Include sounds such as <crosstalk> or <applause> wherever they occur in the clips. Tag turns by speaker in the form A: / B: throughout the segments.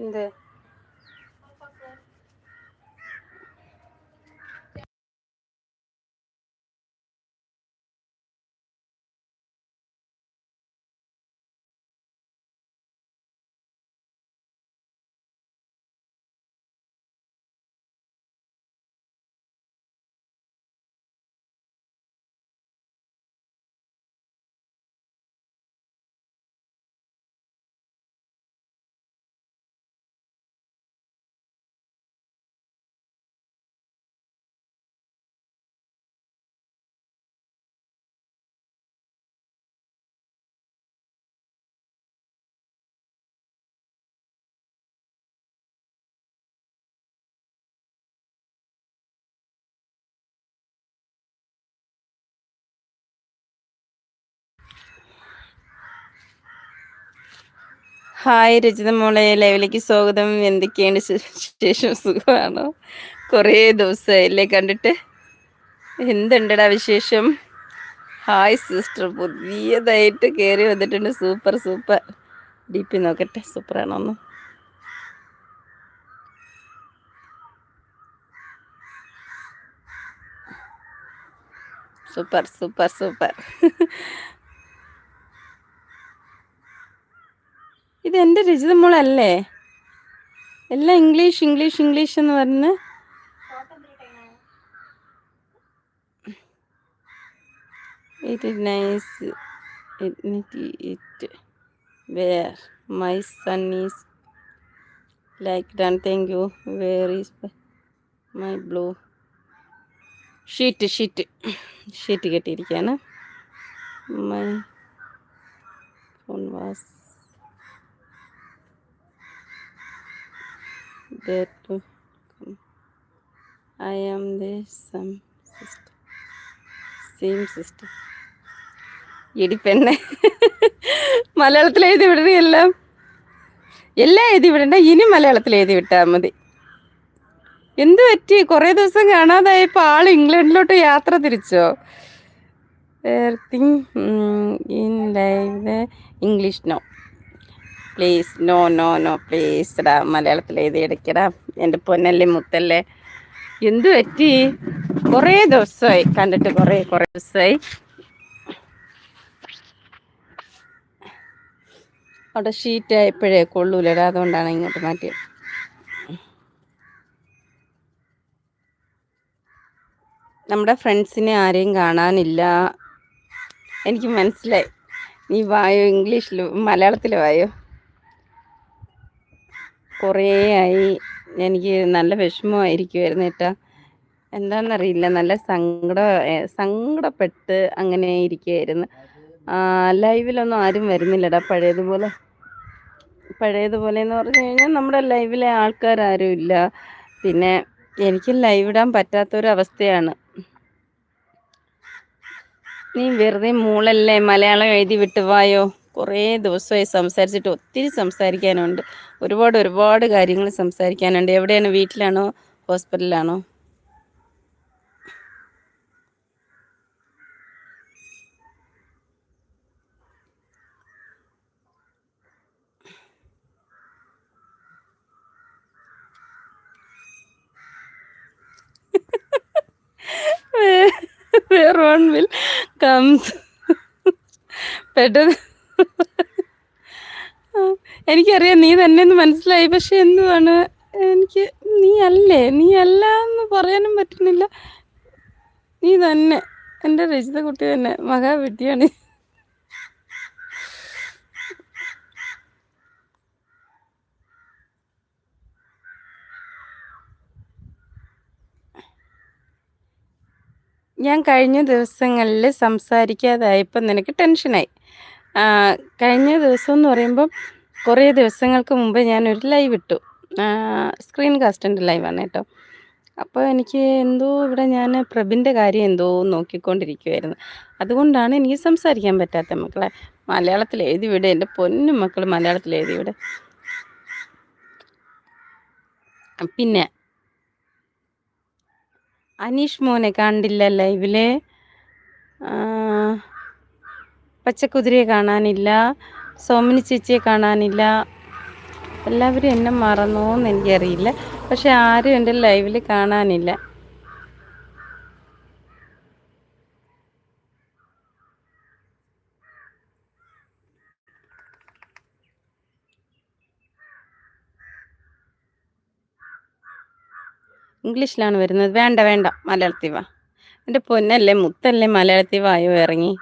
A: എന്ത് ഹായ് രചിത മോളെ ലൈവിലേക്ക് സ്വാഗതം. എന്തൊക്കെയാണ് ശേഷം സുഖമാണോ? കുറേ ദിവസമായില്ലേ കണ്ടിട്ട്. എന്തുണ്ടടാ വിശേഷം? ഹായ് സിസ്റ്റർ പുതിയതായിട്ട് കയറി വന്നിട്ടുണ്ട്. Super super. ഡി പി നോക്കട്ടെ സൂപ്പറാണോന്ന് സൂപ്പർ സൂപ്പർ സൂപ്പർ. ഇത് എന്റെ രചിത മോളല്ലേ? എല്ലാം ഇംഗ്ലീഷ് ഇംഗ്ലീഷ് ഇംഗ്ലീഷ് എന്ന് പറഞ്ഞ്. It nice it where my son is like done thank you where is my blue sheet sheet sheet കെട്ടിയിരിക്കുകയാണ്. My phone was there to come. I am the some sister. Same sister. എടി പെണ്ണെ. മലയാളത്തിൽ എഴുതി വിടണ എല്ലാം എല്ലാം എഴുതി വിടണ്ട. ഇനി മലയാളത്തിൽ എഴുതി വിട്ടാൽ മതി. എന്തു പറ്റി? കുറേ ദിവസം കാണാതായപ്പോൾ ആൾ ഇംഗ്ലണ്ടിലോട്ട് യാത്ര തിരിച്ചോ? Think in live English no please no no no please ഡാ മലയാളത്തിൽ എഴുതി എടുക്കടാ. എന്റെ പൊന്നല്ലേ മുത്തല്ലേ. എന്തു പറ്റി? കുറേ ദിവസമായി കണ്ടിട്ട് കുറേ കുറേ ദിവസമായി. അവിടെ ഷീറ്റ് ആയപ്പോഴേ കൊള്ളൂലടാ അതുകൊണ്ടാണ് ഇങ്ങോട്ട് മാറ്റിയത്. നമ്മുടെ ഫ്രണ്ട്സിനെ ആരെയും കാണാനില്ല. എനിക്ക് മനസ്സിലായി. നീ വായോ ഇംഗ്ലീഷിൽ മലയാളത്തിൽ വായോ? കുറേ ആയി. എനിക്ക് നല്ല വിഷമമായിരിക്കുമായിരുന്നു ഏട്ടാ. എന്താണെന്നറിയില്ല നല്ല സങ്കട സങ്കടപ്പെട്ട് അങ്ങനെ ഇരിക്കുകയായിരുന്നു ലൈവിലൊന്നും ആരും വരുന്നില്ലടാ. പഴയതുപോലെ പഴയതുപോലെ എന്ന് പറഞ്ഞു കഴിഞ്ഞാൽ നമ്മുടെ ലൈവിലെ ആൾക്കാരും ഇല്ല. പിന്നെ എനിക്ക് ലൈവ് ഇടാൻ പറ്റാത്തൊരവസ്ഥയാണ്. നീ വെറുതെ മൂളല്ലേ? മലയാളം എഴുതി വിട്ടുവായോ കുറേ ദിവസമായി സംസാരിച്ചിട്ട് ഒത്തിരി സംസാരിക്കാനുണ്ട്. ഒരുപാട് ഒരുപാട് കാര്യങ്ങൾ സംസാരിക്കാനുണ്ട്. എവിടെയാണ്? വീട്ടിലാണോ? ഹോസ്പിറ്റലിലാണോ? വേർ വൺ വിൽ കംസ് പെട്ടെന്ന് എനിക്കറിയാം നീ തന്നെ മനസ്സിലായി. പക്ഷെ എന്തുവാണ്? എനിക്ക് നീ അല്ലേ? നീ അല്ല എന്ന് പറയാനും പറ്റുന്നില്ല. നീ തന്നെ. എന്റെ രചിത കുട്ടി തന്നെ. മഹാവിദ്യയാണ് ഞാൻ കഴിഞ്ഞ ദിവസങ്ങളിൽ സംസാരിക്കാതായപ്പോൾ നിനക്ക് ടെൻഷനായി. കഴിഞ്ഞ ദിവസം എന്ന് പറയുമ്പം കുറേ ദിവസങ്ങൾക്ക് മുമ്പ് ഒരു ലൈവ് ഇട്ടു. സ്ക്രീൻ കാസ്റ്റിന്റെ ലൈവാണ് കേട്ടോ. അപ്പോൾ എനിക്ക് എന്തോ ഇവിടെ ഞാൻ പ്രഭിന്റെ കാര്യം എന്തോ നോക്കിക്കൊണ്ടിരിക്കുമായിരുന്നു അതുകൊണ്ടാണ് എനിക്ക് സംസാരിക്കാൻ പറ്റാത്ത മക്കളെ. മലയാളത്തിൽ എഴുതി വിട് എന്റെ പൊന്നും മക്കൾ മലയാളത്തിൽ എഴുതി വിട്. പിന്നെ അനീഷ് മോനെ കണ്ടില്ല ലൈവിൽ. പച്ചക്കുതിരയെ കാണാനില്ല. സോമിനി ചേച്ചിയെ കാണാനില്ല. എല്ലാവരും എന്നെ മറന്നോന്ന് എനിക്കറിയില്ല. പക്ഷെ ആരും എന്റെ ലൈവിൽ കാണാനില്ല. ഇംഗ്ലീഷിലാണ് വരുന്നത്. വേണ്ട വേണ്ട. മലയാളത്തിൽ വാ. എന്റെ പൊന്നല്ലേ മുത്തല്ലേ മലയാളത്തിൽ വായോ ഇറങ്ങി?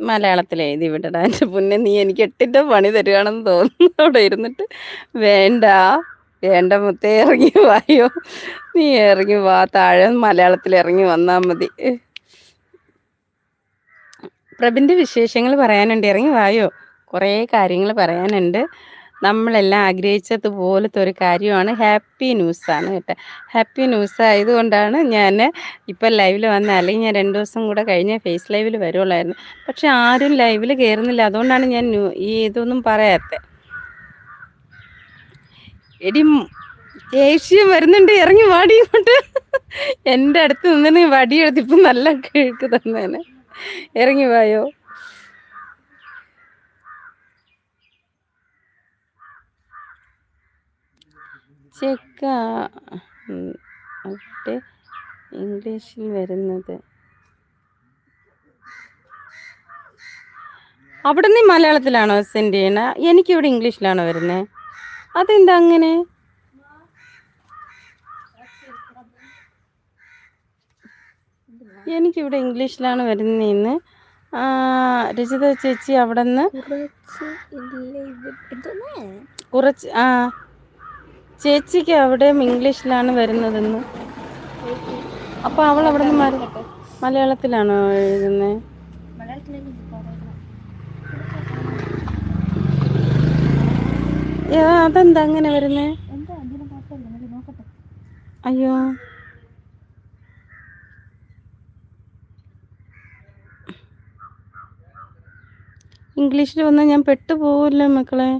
A: മലയാളത്തിൽ എഴുതി വിടടാ. എന്റെ പൊന്നെ നീ എനിക്ക് എട്ടിന്റെ പണി തരികയാണെന്ന് തോന്നുന്നു. അവിടെ ഇരുന്നിട്ട് വേണ്ട വേണ്ട മുത്തേ ഇറങ്ങി വായോ. നീ ഇറങ്ങി വാ താഴെ മലയാളത്തിൽ ഇറങ്ങി വന്നാൽ മതി. പ്രഭിന്റെ വിശേഷങ്ങൾ പറയാനുണ്ട്. ഇറങ്ങി വായോ. കുറേ കാര്യങ്ങൾ പറയാനുണ്ട്. നമ്മളെല്ലാം ആഗ്രഹിച്ചതുപോലത്തെ ഒരു കാര്യമാണ് ഹാപ്പി ന്യൂസാണ് കേട്ടോ. ഹാപ്പി ന്യൂസ് ആയതുകൊണ്ടാണ് ഞാൻ ഇപ്പം ലൈവിൽ വന്ന അല്ലെങ്കിൽ ഞാൻ രണ്ട് ദിവസം കൂടെ കഴിഞ്ഞ് ഫേസ് ലൈവിൽ വരുള്ളായിരുന്നു. പക്ഷെ ആരും ലൈവിൽ കയറുന്നില്ല അതുകൊണ്ടാണ് ഞാൻ ഈ ഇതൊന്നും പറയാത്തത് എടി ദേഷ്യം വരുന്നുണ്ട്. ഇറങ്ങി വാടി ഇങ്ങോട്ട്. എന്റെ അടുത്ത് നിന്നിന് വടിയെടുത്ത് ഇപ്പം നല്ല കേൾക്ക് തന്നേനെ. ഇറങ്ങി വായോ. ചെക്ക അവിടെ ഇംഗ്ലീഷിൽ വരുന്നത്. അവിടെ നിന്ന് മലയാളത്തിലാണോ സെൻഡ് ചെയ്യണ എനിക്കിവിടെ ഇംഗ്ലീഷിലാണോ വരുന്നത് അതെന്താ അങ്ങനെ? എനിക്കിവിടെ ഇംഗ്ലീഷിലാണ് വരുന്നതെന്ന് രചിത ചേച്ചി അവിടെ നിന്ന് കുറച്ച് ആ ചേച്ചിക്ക് അവിടെയും ഇംഗ്ലീഷിലാണ് വരുന്നതെന്ന്. അപ്പോൾ അവൾ അവിടെ നിന്ന് മലയാളത്തിലാണോ എഴുതുന്നത് അതെന്താ അങ്ങനെ വരുന്നേ? അയ്യോ. ഇംഗ്ലീഷിൽ വന്നാൽ ഞാൻ പെട്ടുപോകില്ല മക്കളെ.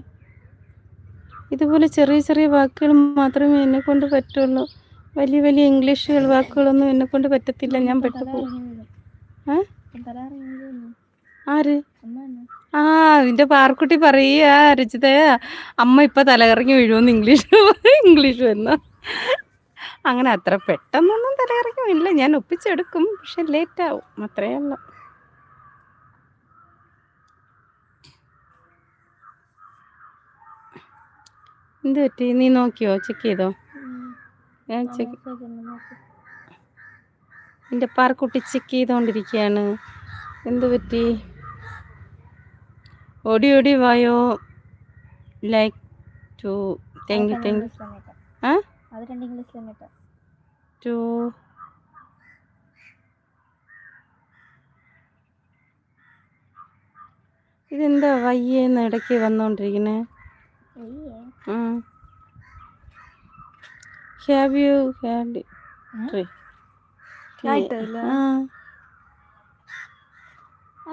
A: ഇതുപോലെ ചെറിയ ചെറിയ വാക്കുകൾ മാത്രമേ എന്നെ കൊണ്ട് പറ്റുള്ളൂ. വലിയ വലിയ ഇംഗ്ലീഷ് വാക്കുകളൊന്നും എന്നെ കൊണ്ട് പറ്റത്തില്ല. ഞാൻ പെട്ടുപോകും ആര്? ആ നിന്റെ പാർക്കുട്ടി പറയാ രചിതയാ അമ്മ ഇപ്പൊ തലകറങ്ങി വീഴുമെന്ന് ഇംഗ്ലീഷ് <laughs> ഇംഗ്ലീഷ് വന്ന. അങ്ങനെ അത്ര പെട്ടെന്നൊന്നും തലകറങ്ങി വീഴില്ല ഞാൻ ഒപ്പിച്ചെടുക്കും പക്ഷെ ലേറ്റ് ആവും അത്രയേ ഉള്ളൂ. എന്ത് പറ്റി? നീ നോക്കിയോ? ചെക്ക് ചെയ്തോ? ഞാൻ ചെക്ക് എന്റെ പാർക്കുട്ടി ചെക്ക് ചെയ്തുകൊണ്ടിരിക്കുകയാണ് എന്ത് പറ്റി? ഓടി ഓടി വായോ. Like to thank you thank you to ഇതെന്താ വയ്യെന്ന് ഇടയ്ക്ക് ഹാവ് യു ഹാഡ്
B: ആയിട്ടില്ല
A: ആ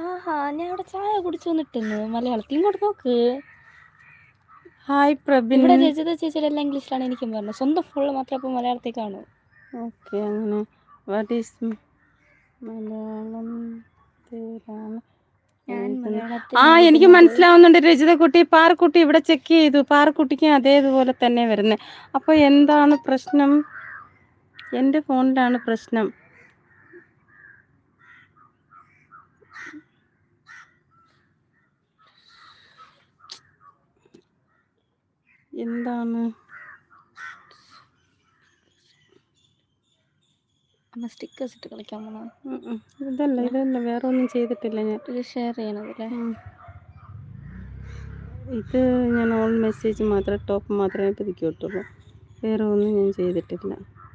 B: ആഹാ ഞാൻ ഇവിടെ ചായ കുടിച്ചു വന്നിട്ടുണ്ട് മലയാളത്തിൽ ഇങ്ങോട്ട് നോക്ക്.
A: ഹായ് പ്രബിൻ.
B: ഇവിടെ രചിത ചേച്ചിയുടെ എല്ലാം ഇംഗ്ലീഷിലാണ് എനിക്കും പറഞ്ഞത്. സ്വന്തം ഫുൾ മാത്രം അപ്പോൾ മലയാളത്തിൽ കാണൂ.
A: ഓക്കെ അങ്ങനെ. What is Malayalam.
B: മലയാളത്തിൽ
A: ആ എനിക്ക് മനസ്സിലാവുന്നുണ്ട്. രചിത കുട്ടി പാറക്കുട്ടി ഇവിടെ ചെക്ക് ചെയ്തു. പാറക്കുട്ടിക്ക് അതേതുപോലെ തന്നെ വരുന്നത് അപ്പൊ എന്താണ് പ്രശ്നം? എന്റെ ഫോണിലാണ് പ്രശ്നം. എന്താണ്?
B: അമ്മ സ്റ്റിക്കേഴ്സ് ഇട്ട് കളിക്കാൻ പോണോ.
A: ഇതല്ല ഇതല്ല വേറെ ഒന്നും ചെയ്തിട്ടില്ല ഞാൻ.
B: ഇത് ഷെയർ ചെയ്യണതല്ലേ
A: ഇത് ഞാൻ ഓൾ മെസ്സേജ് മാത്രമേ ടോപ്പ് മാത്രമേ പതിക്കോട്ടുള്ളൂ വേറെ ഒന്നും ഞാൻ ചെയ്തിട്ടില്ല.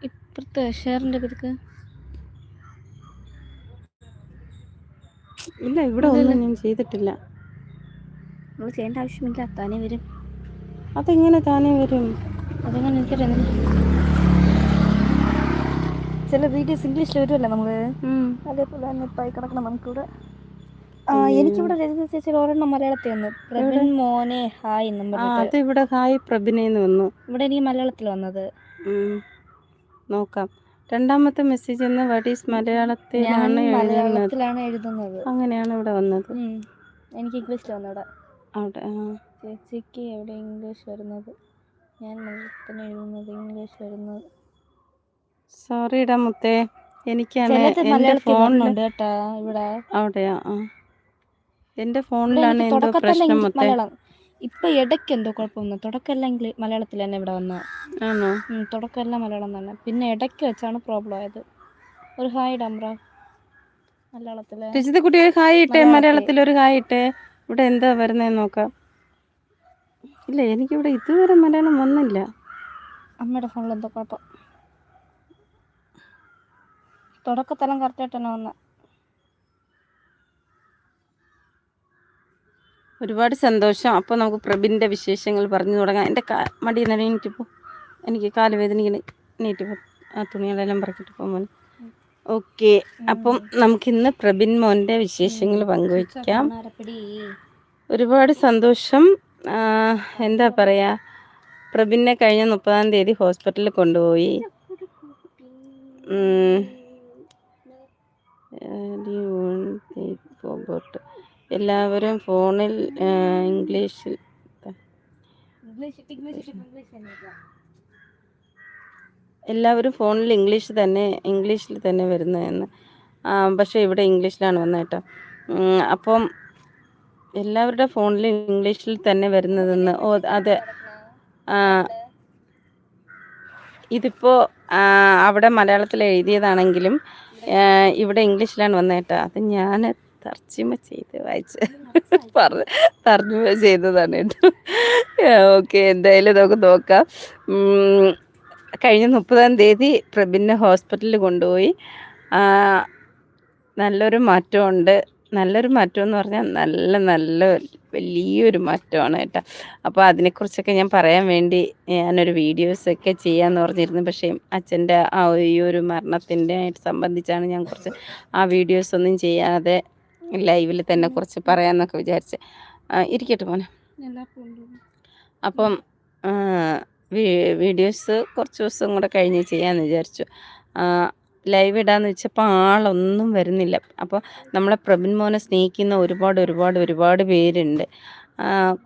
B: ഇപ്പോഴത്തെ ഷെയറിന്റെ പേർക്ക്
A: ഇല്ല ഇവിടെ ഒന്നും ഞാൻ ചെയ്തിട്ടില്ല.
B: നമ്മൾ ചെയ്യേണ്ട ആവശ്യമില്ല താനേ വരും.
A: അതെങ്ങനെ താനേ വരും?
B: അതെങ്ങനെ എനിക്കറിയാം ചില വീഡിയോസ് ഇംഗ്ലീഷിൽ വരുമല്ലോ നമ്മൾ? അതേപോലെ തന്നെ ഇപ്പൊ കിടക്കണം നമുക്കിവിടെ. എനിക്കിവിടെ രജിത ചേച്ചി ഒരെണ്ണം മലയാളത്തിൽ വന്നു. പ്രവീൺ മോനെ ഹായ് എന്നും
A: അത് ഇവിടെ ഹായ് പ്രബിനെന്ന് വന്നു.
B: ഇവിടെ എനിക്ക് മലയാളത്തിൽ വന്നത്.
A: നോക്കാം. രണ്ടാമത്തെ മെസ്സേജ് എന്ന് വാട്ട് ഈസ് മലയാളത്തിലാണ്
B: മലയാളത്തിലാണ് എഴുതുന്നത്.
A: അങ്ങനെയാണ് ഇവിടെ വന്നത്.
B: എനിക്ക് ഇംഗ്ലീഷിൽ വന്നു ഇവിടെ
A: അവിടെ
B: ചേച്ചിക്ക് എവിടെ ഇംഗ്ലീഷ് വരുന്നത്? ഞാൻ മലയാളത്തിന് എഴുതുന്നത് ഇംഗ്ലീഷ് വരുന്നത്.
A: സോറിടാ മുത്തേ. എനിക്കാണ്
B: എന്റെ
A: എന്റെ
B: ഫോണിലുണ്ട് കേട്ടാ ഇവിടെ.
A: അവിടെയാ എന്റെ
B: എന്റെ
A: ഫോണിലാണ് എന്തോ പ്രശ്നം മുത്തേ.
B: ഇപ്പൊ ഇടയ്ക്ക് എന്തോ കുഴപ്പമൊന്നും. തുടക്കമെല്ലാം ഇംഗ്ലീഷ് മലയാളത്തിൽ തന്നെ ഇവിടെ വന്നത്
A: ആണോ?
B: തുടക്കമെല്ലാം മലയാളം തന്നെ. പിന്നെ ഇടയ്ക്ക് വെച്ചാണ് പ്രോബ്ലം ആയത്. ഒരു ഹായ് ഡംബ്ര
A: മലയാളത്തിൽ. കുട്ടി ഒരു ഹായ് ഇട്ടേ
B: മലയാളത്തിൽ.
A: മലയാളത്തിൽ ഒരു ഹായ് ഇട്ടേ. ഇവിടെ എന്താ വരുന്നതെന്ന് നോക്കാം. ഇല്ല എനിക്കിവിടെ ഇതുവരെ മലയാളം വന്നില്ല.
B: അമ്മയുടെ ഫോണിൽ എന്തോ കുഴപ്പം. തുടക്കത്തെല്ലാം കറക്റ്റായിട്ട് തന്നെ വന്ന.
A: ഒരുപാട് സന്തോഷം. അപ്പോൾ നമുക്ക് പ്രബിന്റെ വിശേഷങ്ങൾ പറഞ്ഞു തുടങ്ങാം. എന്റെ കാ മടി എണീറ്റ് പോ. എനിക്ക് കാൽ നീറ്റിപ്പോൾ ആ തുണികളെല്ലാം പറക്കിട്ട് പോകാൻ ഓക്കെ. അപ്പം നമുക്കിന്ന് പ്രബിൻ മോന്റെ വിശേഷങ്ങൾ പങ്കുവയ്ക്കാം ഒരുപാട് സന്തോഷം. എന്താ പറയുക പ്രബിനെ കഴിഞ്ഞ മുപ്പതാം തീയതി ഹോസ്പിറ്റലിൽ കൊണ്ടുപോയി. എല്ലാവരും ഫോണിൽ ഇംഗ്ലീഷിൽ. എല്ലാവരും ഫോണിൽ ഇംഗ്ലീഷ് തന്നെ ഇംഗ്ലീഷിൽ തന്നെ വരുന്നതെന്ന് പക്ഷേ ഇവിടെ ഇംഗ്ലീഷിലാണ് വന്നത് കേട്ടോ. അപ്പം എല്ലാവരുടെ ഫോണിൽ ഇംഗ്ലീഷിൽ തന്നെ വരുന്നതെന്ന് ഓ അതെ. ഇതിപ്പോൾ അവിടെ മലയാളത്തിൽ എഴുതിയതാണെങ്കിലും ഇവിടെ ഇംഗ്ലീഷിലാണ് വന്നത് കേട്ടോ. അത് ഞാൻ തർജിമ ചെയ്ത് വായിച്ച് <laughs> പറഞ്ഞ് തർജിമ ചെയ്തതാണ് കേട്ടോ. ഓക്കെ എന്തായാലും നമുക്ക് നോക്കാം. കഴിഞ്ഞ മുപ്പതാം തീയതി പ്രബിനെ ഹോസ്പിറ്റലിൽ കൊണ്ടുപോയി. നല്ലൊരു മാറ്റമുണ്ട്. നല്ലൊരു മാറ്റം എന്ന് പറഞ്ഞാൽ നല്ല നല്ല വലിയൊരു മാറ്റമാണ് കേട്ടോ. അപ്പോൾ അതിനെക്കുറിച്ചൊക്കെ ഞാൻ പറയാൻ വേണ്ടി ഞാനൊരു വീഡിയോസൊക്കെ ചെയ്യാമെന്ന് പറഞ്ഞിരുന്നു. പക്ഷേ അച്ഛന്റെ ആ ഈ ഒരു മരണത്തിന്റെ ആയിട്ട് സംബന്ധിച്ചാണ് ഞാൻ കുറച്ച് ആ വീഡിയോസ് ഒന്നും ചെയ്യാതെ ലൈവിൽ തന്നെ കുറച്ച് പറയാമെന്നൊക്കെ വിചാരിച്ച്. ഇരിക്കട്ടെ മോനെ. അപ്പം വീഡിയോസ് കുറച്ച് ദിവസം കൂടെ കഴിഞ്ഞ് ചെയ്യാമെന്ന് വിചാരിച്ചു. ലൈവ് ഇടാന്ന് വെച്ചപ്പോൾ ആളൊന്നും വരുന്നില്ല. അപ്പോൾ നമ്മളെ പ്രബിൻ മോനെ സ്നേഹിക്കുന്ന ഒരുപാട് ഒരുപാട് ഒരുപാട് പേരുണ്ട്.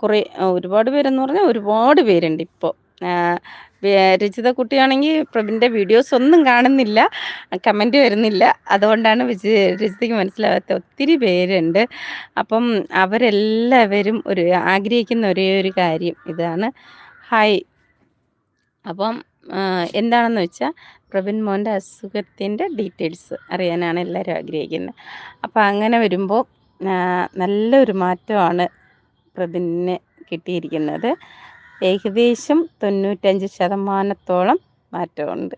A: കുറേ ഒരുപാട് പേരെന്ന് പറഞ്ഞാൽ ഒരുപാട് പേരുണ്ട് ഇപ്പോൾ രചിത കുട്ടിയാണെങ്കിൽ പ്രബിന്റെ വീഡിയോസ് ഒന്നും കാണുന്നില്ല കമന്റ് വരുന്നില്ല. അതുകൊണ്ടാണ് വിജി രചിതയ്ക്ക് മനസ്സിലാവാത്ത ഒത്തിരി പേരുണ്ട്. അപ്പം അവരെല്ലാവരും ഒരു ആഗ്രഹിക്കുന്ന ഒരേ ഒരു കാര്യം ഇതാണ്. ഹായ്. അപ്പം എന്താണെന്ന് വെച്ചാൽ പ്രബിൻ മോന്റെ അസുഖത്തിന്റെ ഡീറ്റെയിൽസ് അറിയാനാണ് എല്ലാവരും ആഗ്രഹിക്കുന്നത്. അപ്പോൾ അങ്ങനെ വരുമ്പോൾ നല്ലൊരു മാറ്റമാണ് പ്രബിന് കിട്ടിയിരിക്കുന്നത്. ഏകദേശം തൊണ്ണൂറ്റഞ്ച് ശതമാനത്തോളം മാറ്റമുണ്ട്.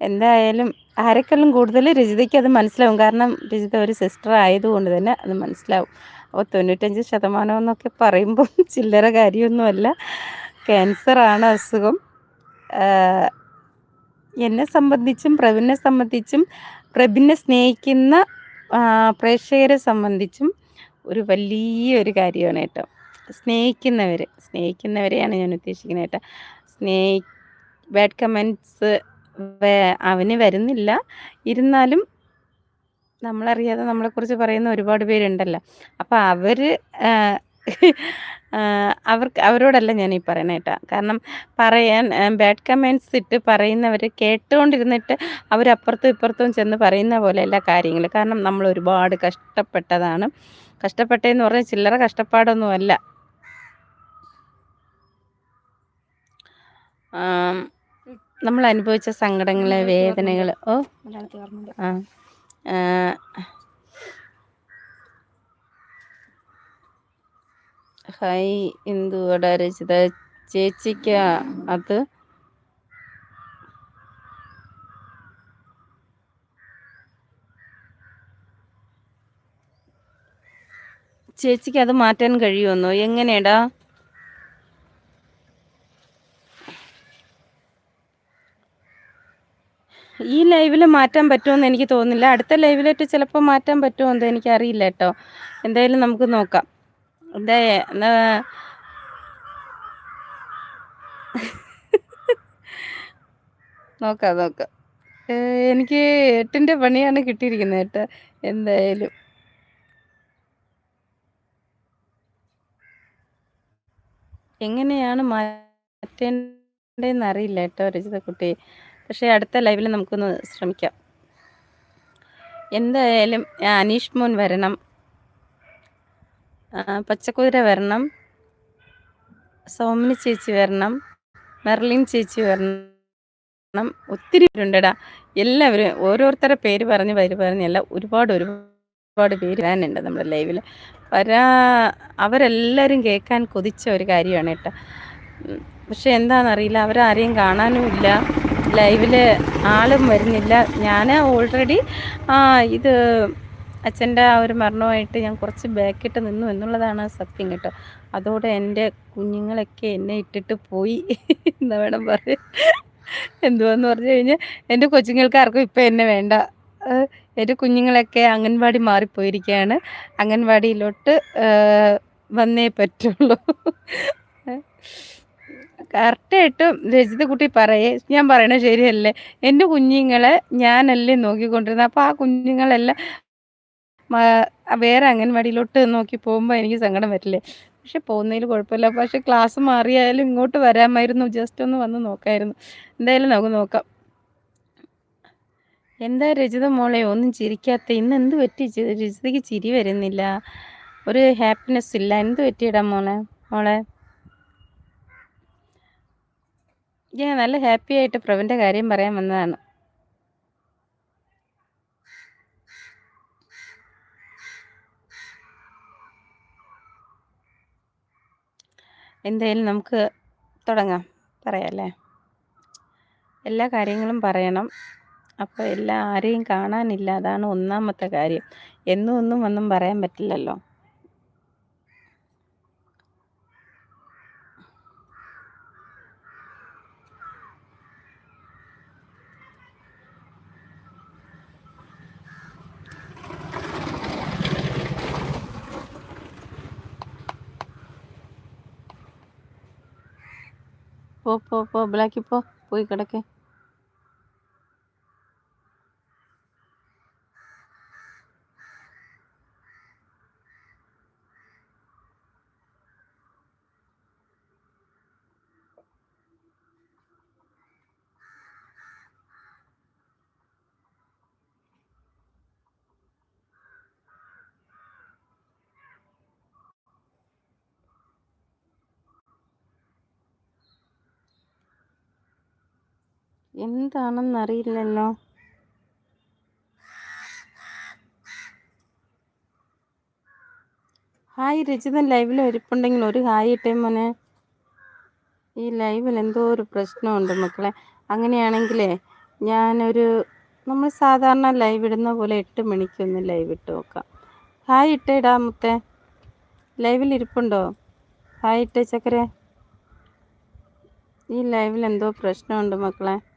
A: എന്തായാലും ആരെക്കാളും കൂടുതൽ രജിതയ്ക്ക് അത് മനസ്സിലാവും. കാരണം രജിത ഒരു സിസ്റ്റർ ആയതുകൊണ്ട് തന്നെ അത് മനസ്സിലാവും. അപ്പോൾ തൊണ്ണൂറ്റഞ്ച് ശതമാനം എന്നൊക്കെ പറയുമ്പം ചില്ലറ കാര്യമൊന്നുമല്ല. ക്യാൻസറാണ് അസുഖം. എന്നെ സംബന്ധിച്ചും പ്രവിനെ സംബന്ധിച്ചും പ്രബിനെ സ്നേഹിക്കുന്ന പ്രേക്ഷകരെ സംബന്ധിച്ചും ഒരു വലിയൊരു കാര്യമാണ് കേട്ടോ. സ്നേഹിക്കുന്നവർ സ്നേഹിക്കുന്നവരെയാണ് ഞാൻ ഉദ്ദേശിക്കുന്നത് കേട്ടോ. സ്നേഹി ബാഡ് കമന്റ്സ് അവന് വരുന്നില്ല. ഇരുന്നാലും നമ്മളറിയാതെ നമ്മളെക്കുറിച്ച് പറയുന്ന ഒരുപാട് പേരുണ്ടല്ലോ. അപ്പോൾ അവർ അവർക്ക് അവരോടല്ല ഞാൻ ഈ പറയണ കേട്ടോ. കാരണം പറയാൻ ബാഡ് കമൻസ് ഇട്ട് പറയുന്നവർ കേട്ടുകൊണ്ടിരുന്നിട്ട് അവരപ്പുറത്തും ഇപ്പുറത്തും ചെന്ന് പറയുന്ന പോലെയല്ല കാര്യങ്ങൾ. കാരണം നമ്മൾ ഒരുപാട് കഷ്ടപ്പെട്ടതാണ്. കഷ്ടപ്പെട്ടതെന്ന് പറഞ്ഞാൽ ചില്ലറ കഷ്ടപ്പാടൊന്നുമല്ല. നമ്മൾ അനുഭവിച്ച സങ്കടങ്ങൾ വേദനകൾ ഓ ആ ഹായ് എന്തുവാടാ രചിത ചേച്ചിക്ക അത് ചേച്ചിക്ക് അത് മാറ്റാൻ കഴിയുമെന്നോ? എങ്ങനെയാടാ? ഈ ലൈവിൽ മാറ്റാൻ പറ്റുമെന്ന് എനിക്ക് തോന്നുന്നില്ല. അടുത്ത ലൈവിലായിട്ട് ചിലപ്പോൾ മാറ്റാൻ പറ്റുമോ എന്തോ എനിക്കറിയില്ല കേട്ടോ. എന്തായാലും നമുക്ക് നോക്കാം. എന്താ എന്നാ നോക്കാം നോക്കാം. എനിക്ക് എട്ടിന്റെ പണിയാണ് കിട്ടിയിരിക്കുന്നത് കേട്ടോ എന്തായാലും. എങ്ങനെയാണ് മാറ്റേണ്ടതെന്ന് അറിയില്ല കേട്ടോ രജിതക്കുട്ടി പക്ഷേ അടുത്ത ലൈവിൽ നമുക്കൊന്ന് ശ്രമിക്കാം. എന്തായാലും അനീഷ് മോൻ വരണം. പച്ചക്കുതിര വരണം. സൗമിനി ചേച്ചി വരണം. മെർലിൻ ചേച്ചി വരണം. ഒത്തിരി പേരുണ്ടടാ. എല്ലാവരും ഓരോരുത്തരുടെ പേര് പറഞ്ഞ് പേര് പറഞ്ഞല്ല ഒരുപാട് ഒരുപാട് പേര് വരാനുണ്ട് നമ്മുടെ ലൈവിൽ വരാ അവരെല്ലാവരും കേൾക്കാൻ കൊതിച്ച ഒരു കാര്യമാണ് കേട്ടോ. പക്ഷെ എന്താണെന്നറിയില്ല അവരാരെയും കാണാനും ഇല്ല. ലൈവിൽ ആളും വരുന്നില്ല. ഞാൻ ഓൾറെഡി ഇത് അച്ഛന്റെ ആ ഒരു മരണമായിട്ട് ഞാൻ കുറച്ച് ബാക്കിട്ട് നിന്നു എന്നുള്ളതാണ് സത്യം കേട്ടോ. അതോടെ എന്റെ കുഞ്ഞുങ്ങളൊക്കെ എന്നെ ഇട്ടിട്ട് പോയി എന്താ വേണം പറയാൻ എന്തുവാന്ന് പറഞ്ഞു കഴിഞ്ഞാൽ എന്റെ കൊച്ചുങ്ങൾക്ക് ആർക്കും ഇപ്പം എന്നെ വേണ്ട. എന്റെ കുഞ്ഞുങ്ങളൊക്കെ അംഗൻവാടി മാറിപ്പോയിരിക്കുകയാണ്. അംഗൻവാടിയിലോട്ട് വന്നേ പറ്റുള്ളൂ. കറക്റ്റായിട്ടും രജിത കുട്ടി പറയേ. ഞാൻ പറയണത് ശരിയല്ലേ? എന്റെ കുഞ്ഞുങ്ങളെ ഞാനല്ലേ നോക്കിക്കൊണ്ടിരുന്നത്? അപ്പോൾ ആ കുഞ്ഞുങ്ങളെല്ലാം വേറെ അംഗൻവാടിയിലോട്ട് നോക്കി പോകുമ്പോൾ എനിക്ക് സങ്കടം വരില്ലേ? പക്ഷെ പോകുന്നതിൽ കുഴപ്പമില്ല. പക്ഷെ ക്ലാസ് മാറിയായാലും ഇങ്ങോട്ട് വരാമായിരുന്നു. ജസ്റ്റ് ഒന്ന് വന്ന് നോക്കായിരുന്നു. എന്തായാലും നമുക്ക് നോക്കാം. എന്താ രജിത മോളെ? ഒന്നും ചിരിക്കാത്ത ഇന്ന് എന്ത് പറ്റി? രജിതയ്ക്ക് ചിരി വരുന്നില്ല. ഒരു ഹാപ്പിനെസ് ഇല്ല. എന്ത് പറ്റിയിടാ മോളെ? മോളെ? ഞാൻ നല്ല ഹാപ്പി ആയിട്ട് പ്രവന്റെ കാര്യം പറയാൻ വന്നതാണ്. എന്തായാലും നമുക്ക് തുടങ്ങാം. പറയാല്ലേ? എല്ലാ കാര്യങ്ങളും പറയണം. അപ്പോൾ എല്ലാ ആരെയും കാണാനില്ല. അതാണ് ഒന്നാമത്തെ കാര്യം. എന്നും ഒന്നും ഒന്നും പറയാൻ പറ്റില്ലല്ലോ. പോ പോ പോ ബ്ലാക്കി പോ പോയി കിടക്ക്. എന്താണെന്നറിയില്ലല്ലോ. ഹായ് രചിതൻ ലൈവിൽ ഇരിപ്പുണ്ടെങ്കിൽ ഒരു ഹായ് ഇട്ടേ മോനെ. ഈ ലൈവിൽ എന്തോ ഒരു പ്രശ്നമുണ്ട് മക്കളെ. അങ്ങനെയാണെങ്കിലേ ഞാനൊരു നമ്മൾ സാധാരണ ലൈവ് ഇടുന്ന പോലെ എട്ട് മണിക്കൊന്ന് ലൈവ് ഇട്ട് നോക്കാം. ഹായ് ഇട്ടേടാ മുത്തേ. ലൈവിൽ ഇരിപ്പുണ്ടോ? ഹായ് ഇട്ടേ ചക്കരെ. ഈ ലൈവിൽ എന്തോ പ്രശ്നമുണ്ട് മക്കളെ.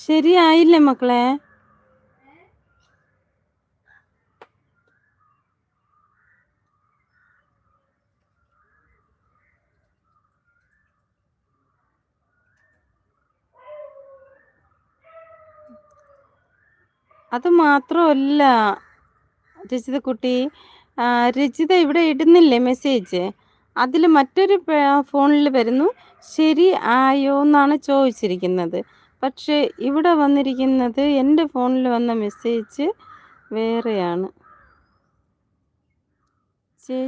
A: ശരിയായില്ലേ മക്കളെ? അത് മാത്രമല്ല രചിത കുട്ടി രചിത ഇവിടെ ഇടുന്നില്ലേ മെസ്സേജ്? അതിൽ മറ്റൊരു ഫോണിൽ വരുന്നു ശരി ആയോ എന്നാണ് ചോദിച്ചിരിക്കുന്നത്. പക്ഷേ ഇവിടെ വന്നിരിക്കുന്നത് എന്റെ ഫോണിൽ വന്ന മെസ്സേജ് വേറെയാണ്. ചേ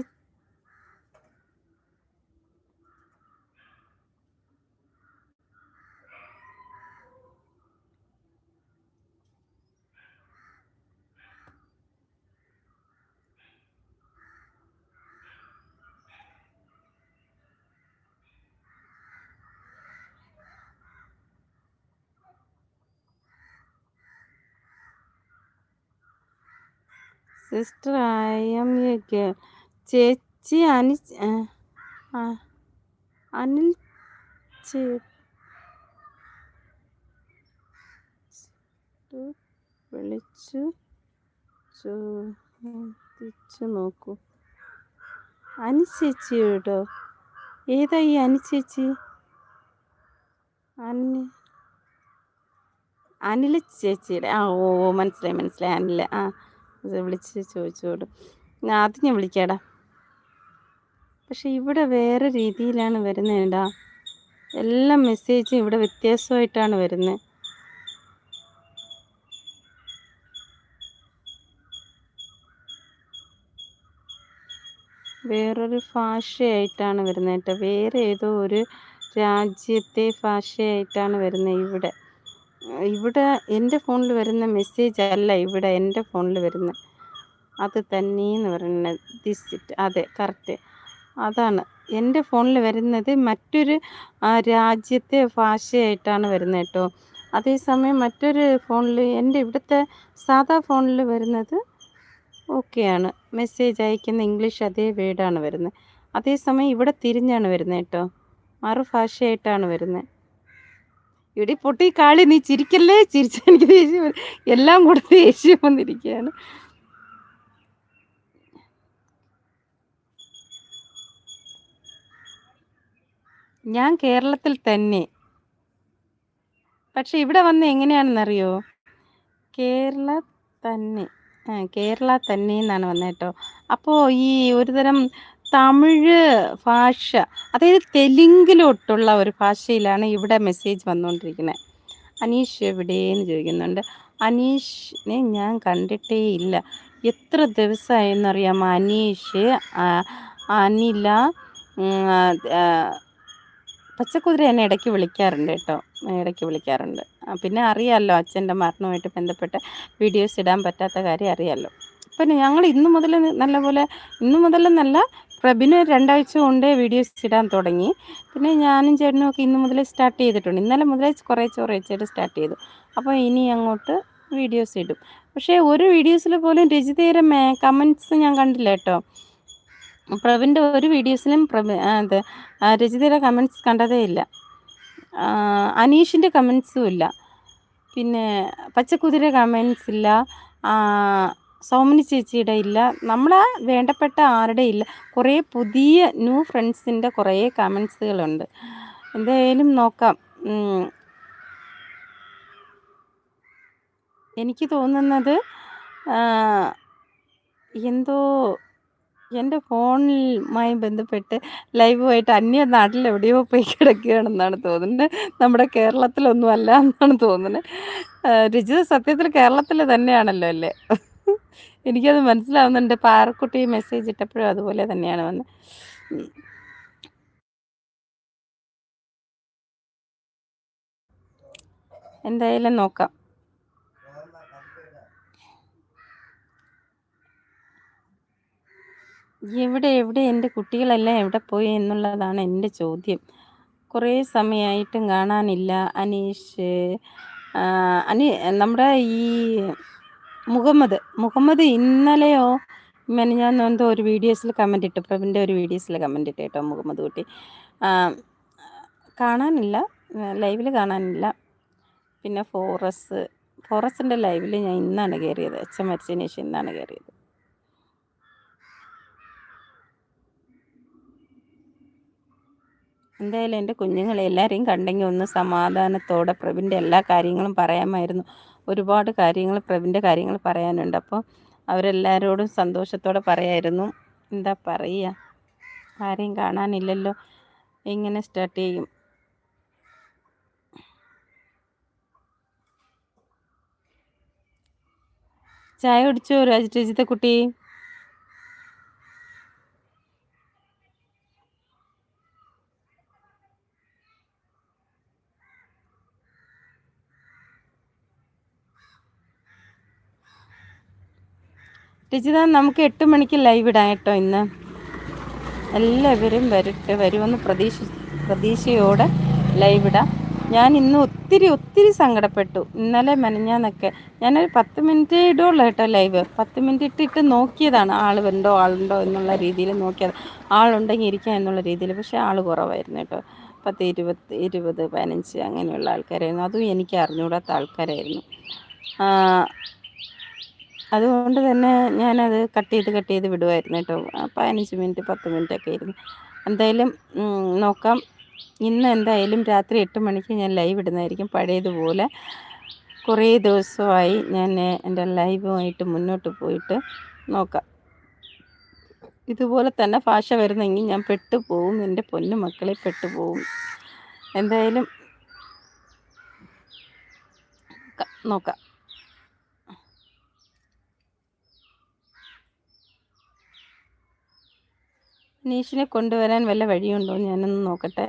A: sister I am a girl ചേച്ചി അനി അനിൽ ചേ വിളിച്ചു ചോദിച്ചു നോക്കൂ. അനി ചേച്ചി കേട്ടോ ഏതാ ഈ അനി ചേച്ചി? അനി അനില ചേച്ചിയുടെ ആ ഓ മനസ്സിലായി മനസ്സിലായി അനില ആ. വിളിച്ച് ചോദിച്ചോടും ഞാൻ ആദ്യം ഞാൻ വിളിക്കാടാ. പക്ഷെ ഇവിടെ വേറെ രീതിയിലാണ് വരുന്നേടാ എല്ലാ മെസ്സേജും ഇവിടെ വ്യത്യാസമായിട്ടാണ് വരുന്നത് വേറൊരു ഭാഷയായിട്ടാണ് വരുന്നത് കേട്ടോ വേറെ ഏതോ ഒരു രാജ്യത്തെ ഭാഷയായിട്ടാണ് വരുന്നത് ഇവിടെ. ഇവിടെ എന്റെ ഫോണിൽ വരുന്ന മെസ്സേജ് അല്ല ഇവിടെ എന്റെ ഫോണിൽ വരുന്ന അത് തന്നെയെന്ന് പറയുന്നത് ദിസ് ഇറ്റ് അതെ കറക്റ്റ് അതാണ്. എന്റെ ഫോണിൽ വരുന്നത് മറ്റൊരു രാജ്യത്തെ ഭാഷയായിട്ടാണ് വരുന്നത് കേട്ടോ. അതേസമയം മറ്റൊരു ഫോണിൽ എന്റെ ഇവിടുത്തെ സാധാ ഫോണിൽ വരുന്നത് ഓക്കെയാണ് മെസ്സേജ് അയക്കുന്ന ഇംഗ്ലീഷ് അതേ വേർഡാണ് വരുന്നത്. അതേസമയം ഇവിടെ തിരിഞ്ഞാണ് വരുന്നത് കേട്ടോ. മറുഭാഷയായിട്ടാണ് വരുന്നത്. ഇടി പൊട്ടി കാളി നീ ചിരിക്കല്ലേ? ചിരിച്ച എനിക്ക് ദേഷ്യം. എല്ലാം കൂടെ ദേഷ്യം വന്നിരിക്കുകയാണ്. ഞാൻ കേരളത്തിൽ തന്നെ. പക്ഷെ ഇവിടെ വന്ന് എങ്ങനെയാണെന്നറിയോ? കേരള തന്നെ. കേരള തന്നെ എന്നാണ് വന്നത് കേട്ടോ. അപ്പോൾ ഈ ഒരുതരം തമിഴ് ഭാഷ അതായത് തെലുങ്കിലോട്ടുള്ള ഒരു ഭാഷയിലാണ് ഇവിടെ മെസ്സേജ് വന്നുകൊണ്ടിരിക്കുന്നത് അനീഷ് എവിടെയെന്ന് ചോദിക്കുന്നുണ്ട്. അനീഷിനെ ഞാൻ കണ്ടിട്ടേ ഇല്ല. എത്ര ദിവസമായെന്നറിയാമോ അനീഷ് അനില പച്ചക്കുതിര എന്നെ ഇടയ്ക്ക് വിളിക്കാറുണ്ട് കേട്ടോ. ഇടയ്ക്ക് വിളിക്കാറുണ്ട്. പിന്നെ അറിയാമല്ലോ അച്ഛന്റെ മരണവുമായിട്ട് ബന്ധപ്പെട്ട് വീഡിയോസ് ഇടാൻ പറ്റാത്ത കാര്യം അറിയാമല്ലോ പിന്നെ ഞങ്ങൾ ഇന്നു മുതൽ നല്ലപോലെ ഇന്നു മുതലെന്നല്ല പ്രബിന് രണ്ടാഴ്ച കൊണ്ട് വീഡിയോസ് ഇടാൻ തുടങ്ങി. പിന്നെ ഞാനും ചേട്ടനും ഒക്കെ ഇന്ന് മുതൽ സ്റ്റാർട്ട് ചെയ്തിട്ടുണ്ട്. ഇന്നലെ മുതലേ കുറേ കുറേച്ചായിട്ട് സ്റ്റാർട്ട് ചെയ്തു. അപ്പോൾ ഇനി അങ്ങോട്ട് വീഡിയോസ് ഇടും. പക്ഷേ ഒരു വീഡിയോസിൽ പോലും രജിതയുടെ കമൻസ് ഞാൻ കണ്ടില്ല കേട്ടോ. പ്രവിന്റെ ഒരു വീഡിയോസിലും പ്രവി അത് രചിതയുടെ കമന്റ്സ് കണ്ടതേ ഇല്ല. അനീഷിന്റെ കമൻസും ഇല്ല. പിന്നെ പച്ചക്കുതിര കമൻസ് ഇല്ല. സൗമിനി ചേച്ചിയുടെ ഇല്ല. നമ്മളെ വേണ്ടപ്പെട്ട ആരുടെ ഇല്ല. കുറേ പുതിയ ന്യൂ ഫ്രണ്ട്സിന്റെ കുറേ കമൻസുകളുണ്ട്. എന്തായാലും നോക്കാം. എനിക്ക് തോന്നുന്നത് എന്തോ എന്റെ ഫോണുമായി ബന്ധപ്പെട്ട് ലൈവുമായിട്ട് അന്യ നാട്ടിൽ എവിടെയോ പോയി കിടക്കുകയാണെന്നാണ് തോന്നുന്നത്. നമ്മുടെ കേരളത്തിലൊന്നും അല്ല എന്നാണ് തോന്നുന്നത്. രജിത സത്യത്തിൽ കേരളത്തിൽ തന്നെയാണല്ലോ അല്ലേ? എനിക്കത് മനസ്സിലാവുന്നുണ്ട്. പാറക്കുട്ടി മെസ്സേജ് ഇട്ടപ്പോഴും അതുപോലെ തന്നെയാണ് വന്നത് എന്തായാലും നോക്കാം. എവിടെ എവിടെ എന്റെ കുട്ടികളെല്ലാം എവിടെ പോയി എന്നുള്ളതാണ് എന്റെ ചോദ്യം. കുറേ സമയമായിട്ടും കാണാനില്ല. അനീഷ് അനി നമ്മുടെ ഈ മുഹമ്മദ് മുഹമ്മദ് ഇന്നലെയോ ഞാൻ എന്തോ ഒരു വീഡിയോസിൽ കമന്റ് ഇട്ടു. പ്രവിന്റെ ഒരു വീഡിയോസിൽ കമന്റ് ഇട്ട് കേട്ടോ മുഹമ്മദ് കുട്ടി. കാണാനില്ല ലൈവിൽ കാണാനില്ല. പിന്നെ ഫോറസ് ഫോറസിന്റെ ലൈവിൽ ഞാൻ ഇന്നാണ് കയറിയത് അച്ഛൻ മരിച്ചതിന് ശേഷം ഇന്നാണ് കയറിയത് എന്തായാലും എന്റെ കുഞ്ഞുങ്ങളെ എല്ലാവരെയും കണ്ടെങ്കിൽ ഒന്ന് സമാധാനത്തോടെ പ്രവിന്റെ എല്ലാ കാര്യങ്ങളും പറയാമായിരുന്നു. ഒരുപാട് കാര്യങ്ങൾ പ്രവിന്റെ കാര്യങ്ങൾ പറയാനുണ്ട്. അപ്പോൾ അവരെല്ലാവരോടും സന്തോഷത്തോടെ പറയായിരുന്നു. എന്താ പറയുക ആരെയും കാണാനില്ലല്ലോ. എങ്ങനെ സ്റ്റാർട്ട് ചെയ്യും? ചായ കുടിച്ചോ രാജ് രജിത കുട്ടി രജിത നമുക്ക് എട്ട് മണിക്ക് ലൈവ് ഇടാം കേട്ടോ ഇന്ന്. എല്ലാവരും വരട്ടെ വരുമെന്ന് പ്രതീക്ഷ പ്രതീക്ഷയോടെ ലൈവ് ഇടാം. ഞാൻ ഇന്ന് ഒത്തിരി ഒത്തിരി സങ്കടപ്പെട്ടു. ഇന്നലെ മെനഞ്ഞാന്നൊക്കെ. ഞാനൊരു പത്ത് മിനിറ്റ് ഇടുള്ളൂ കേട്ടോ ലൈവ് പത്ത് മിനിറ്റ് ഇട്ടിട്ട് നോക്കിയതാണ് ആൾ ഉണ്ടോ ആളുണ്ടോ എന്നുള്ള രീതിയിൽ നോക്കിയത്. ആളുണ്ടെങ്കിൽ ഇരിക്കാം എന്നുള്ള രീതിയിൽ. പക്ഷേ ആൾ കുറവായിരുന്നു കേട്ടോ. പത്ത് ഇരുപത് ഇരുപത് പതിനഞ്ച് അങ്ങനെയുള്ള ആൾക്കാരായിരുന്നു. അതും എനിക്ക് അറിഞ്ഞുകൂടാത്ത ആൾക്കാരായിരുന്നു. അതുകൊണ്ട് തന്നെ ഞാനത് കട്ട് ചെയ്ത് കട്ട് ചെയ്ത് വിടുമായിരുന്നു കേട്ടോ. പതിനഞ്ച് മിനിറ്റ് പത്ത് മിനിറ്റ് ഒക്കെ ഇരുന്ന്. എന്തായാലും നോക്കാം. ഇന്ന് എന്തായാലും രാത്രി എട്ട് മണിക്ക് ഞാൻ ലൈവ് ഇടുന്നതായിരിക്കും. പഴയതുപോലെ കുറേ ദിവസമായി ഞാൻ എന്റെ ലൈവുമായിട്ട് മുന്നോട്ട് പോയിട്ട് നോക്കാം. ഇതുപോലെ തന്നെ ഭാഷ വരുന്നെങ്കിൽ ഞാൻ പെട്ടുപോകും എന്റെ പൊന്നു മക്കളെ പെട്ടുപോകും എന്തായാലും നോക്കാം. നീഷിനെ കൊണ്ടുവരാൻ വല്ല വഴിയുണ്ടോ? ഞാനൊന്ന് നോക്കട്ടെ.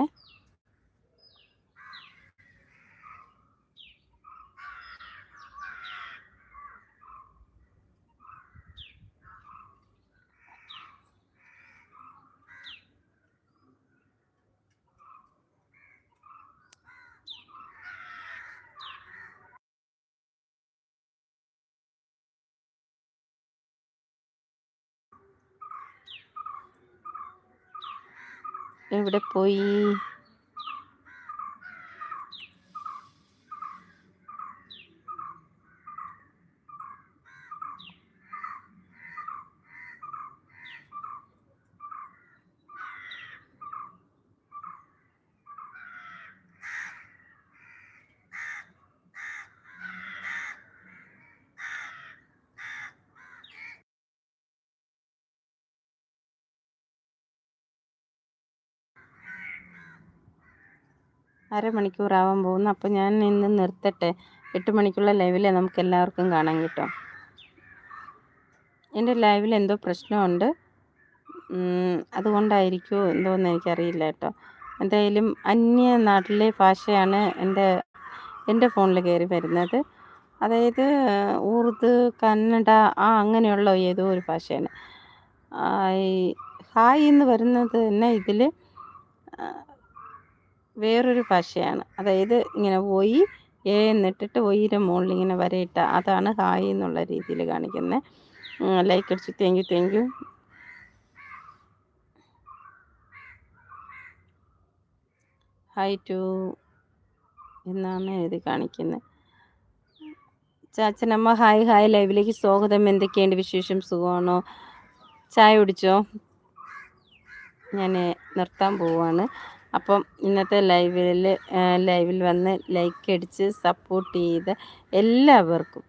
A: എവിടെ പോയി? അരമണിക്കൂറാവാൻ പോകുന്നു. അപ്പോൾ ഞാൻ ഇന്ന് നിർത്തട്ടെ. എട്ട് മണിക്കുള്ള ലൈവിലെ നമുക്ക് എല്ലാവർക്കും കാണാൻ കിട്ടും. എന്റെ ലൈവിൽ എന്തോ പ്രശ്നമുണ്ട്. അതുകൊണ്ടായിരിക്കുമോ എന്തോന്ന് എനിക്കറിയില്ല കേട്ടോ. എന്തായാലും അന്യ നാട്ടിലെ ഭാഷയാണ് എന്റെ എന്റെ ഫോണിൽ കയറി വരുന്നത്. അതായത് ഉറുദു കന്നഡ ആ അങ്ങനെയുള്ള ഏതോ ഒരു ഭാഷയാണ്. ഹായ് എന്ന് വരുന്നത് തന്നെ ഇതിൽ വേറൊരു ഭാഷയാണ്. അതായത് ഇങ്ങനെ പോയി എ എന്നിട്ടിട്ട് ഒയിന്റെ മുകളിൽ ഇങ്ങനെ വരയിട്ട അതാണ് ഹായ് എന്നുള്ള രീതിയിൽ കാണിക്കുന്നത് ലൈക്ക് അടിച്ച് thank you thank you hi to എന്നാണ് എഴുതി കാണിക്കുന്നത് ചാച്ചനമ്മ ഹായ് ഹായ് ലൈവിലേക്ക് സ്വാഗതം. എന്തൊക്കെയുണ്ട് വിശേഷം? സുഖമാണോ? ചായ കുടിച്ചോ? ഞാൻ നിർത്താൻ പോവാണ്. അപ്പം ഇന്നത്തെ ലൈവിൽ ലൈവിൽ വന്ന് ലൈക്ക് അടിച്ച് സപ്പോർട്ട് ചെയ്ത എല്ലാവർക്കും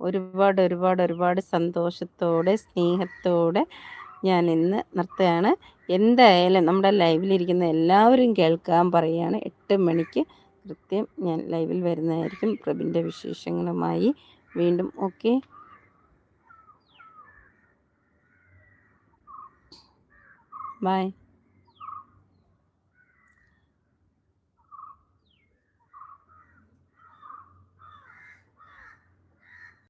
A: ഒരുപാട് ഒരുപാട് ഒരുപാട് സന്തോഷത്തോടെ സ്നേഹത്തോടെ ഞാൻ ഇന്ന് നിർത്തുകയാണ്. എന്തായാലും നമ്മുടെ ലൈവിലിരിക്കുന്ന എല്ലാവരും കേൾക്കാൻ പറയുകയാണ് എട്ട് മണിക്ക് കൃത്യം ഞാൻ ലൈവിൽ വരുന്നതായിരിക്കും. പ്രഭിന്റെ വിശേഷങ്ങളുമായി വീണ്ടും ഓക്കെ ബൈ